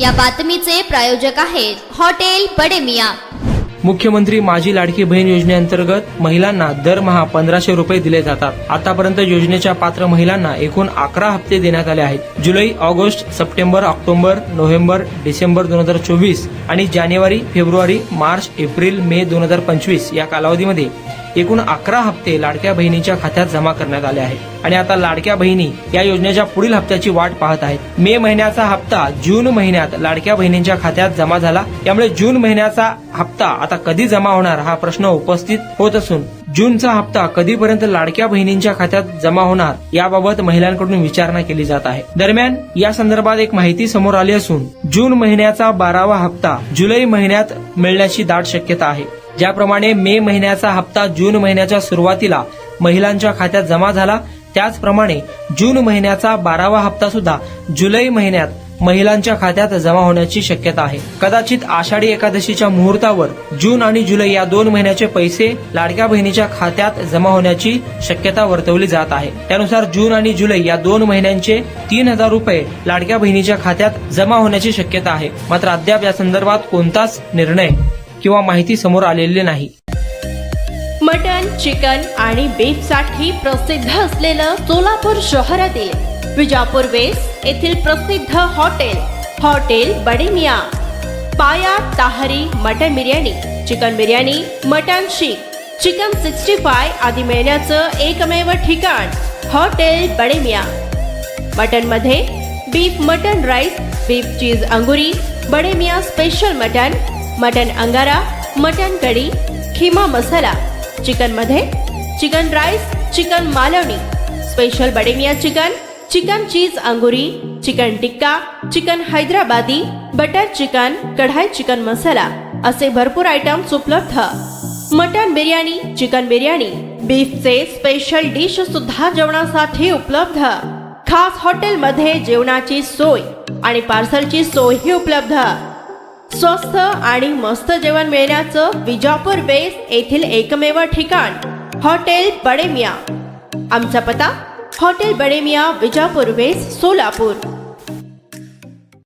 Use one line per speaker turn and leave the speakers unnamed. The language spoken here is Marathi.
या बातमीचे प्रायोजक आहेत हॉटेल पडेमिया.
मुख्यमंत्री माझी लाडकी बहीण योजनेअंतर्गत महिलांना दरमहा पंधराशे रुपये दिले जातात. आतापर्यंत योजनेच्या पात्र महिलांना एकूण अकरा हप्ते देण्यात आले आहेत. जुलै August September October November December दोन हजार चोवीस आणि जानेवारी फेब्रुवारी मार्च एप्रिल मे दोन हजार पंचवीस या कालावधीमध्ये एकूण अकरा हप्ते लाडक्या बहिणीच्या खात्यात जमा करण्यात आले आहेत. आणि आता लाडक्या बहिणी या योजनेच्या पुढील हप्त्याची वाट पाहत आहेत. मे महिन्याचा हप्ता जून महिन्यात लाडक्या बहिणींच्या खात्यात जमा झाला. त्यामुळे जून महिन्याचा हप्ता आता कधी जमा होणार हा प्रश्न उपस्थित होत असून जूनचा हप्ता कधीपर्यंत लाडक्या बहिणींच्या खात्यात जमा होणार याबाबत महिलांकडून विचारणा केली जात आहे. दरम्यान या संदर्भात एक माहिती समोर आली असून जून महिन्याचा बारावा हप्ता जुलै महिन्यात मिळण्याची दाट शक्यता आहे. ज्याप्रमाणे मे महिन्याचा हप्ता जून महिन्याच्या सुरुवातीला महिलांच्या खात्यात जमा झाला त्याचप्रमाणे जून महिन्याचा बारावा हप्ता सुद्धा जुलै महिन्यात महिलांच्या खात्यात जमा होण्याची शक्यता आहे. कदाचित आषाढी एकादशीच्या मुहूर्तावर जून आणि जुलै या दोन महिन्याचे पैसे लाडक्या बहिणीच्या खात्यात जमा होण्याची शक्यता वर्तवली जात आहे. त्यानुसार जून आणि जुलै या दोन महिन्यांचे तीन हजार रुपये लाडक्या बहिणीच्या खात्यात जमा होण्याची शक्यता आहे. मात्र अद्याप या संदर्भात कोणताच निर्णय किंवा माहिती समोर आलेली नाही.
मटन चिकन आणि बीफसाठी प्रसिद्ध असलेलं सोलापूर शहरातील विजापूर वेस्ट येथील प्रसिद्ध हॉटेल हॉटेल बडेमिया पाया tahari mutton biryani chicken biryani mutton शीख चिकन सिक्स्टी फाय आदी मिळण्याचं एकमेव ठिकाण hotel Bademiya मटनमध्ये beef mutton rice beef cheese अंगुरी बडेमिया स्पेशल मटन मटन अंगारा मटन कढी खिमा मसाला चिकनमध्ये chicken rice chicken Malvani special Bademiya chicken chicken cheese अंगुरी chicken tikka chicken Hyderabadi butter chicken कढाई चिकन मसाला असे भरपूर आयटम्स उपलब्ध. मटन बिर्याणी चिकन बिर्याणी बीफचे स्पेशल डिश सुद्धा जेवणासाठी उपलब्ध. खास हॉटेलमध्ये जेवणाची सोय आणि पार्सलची सोयही उपलब्ध. स्वस्त आणि मस्त जेवण मिळण्याचं विजापूर बेस येथील एकमेव ठिकाण हॉटेल बडेमिया आमचा पता हॉटेल बडेमिया विजापूर वेस सोलापूर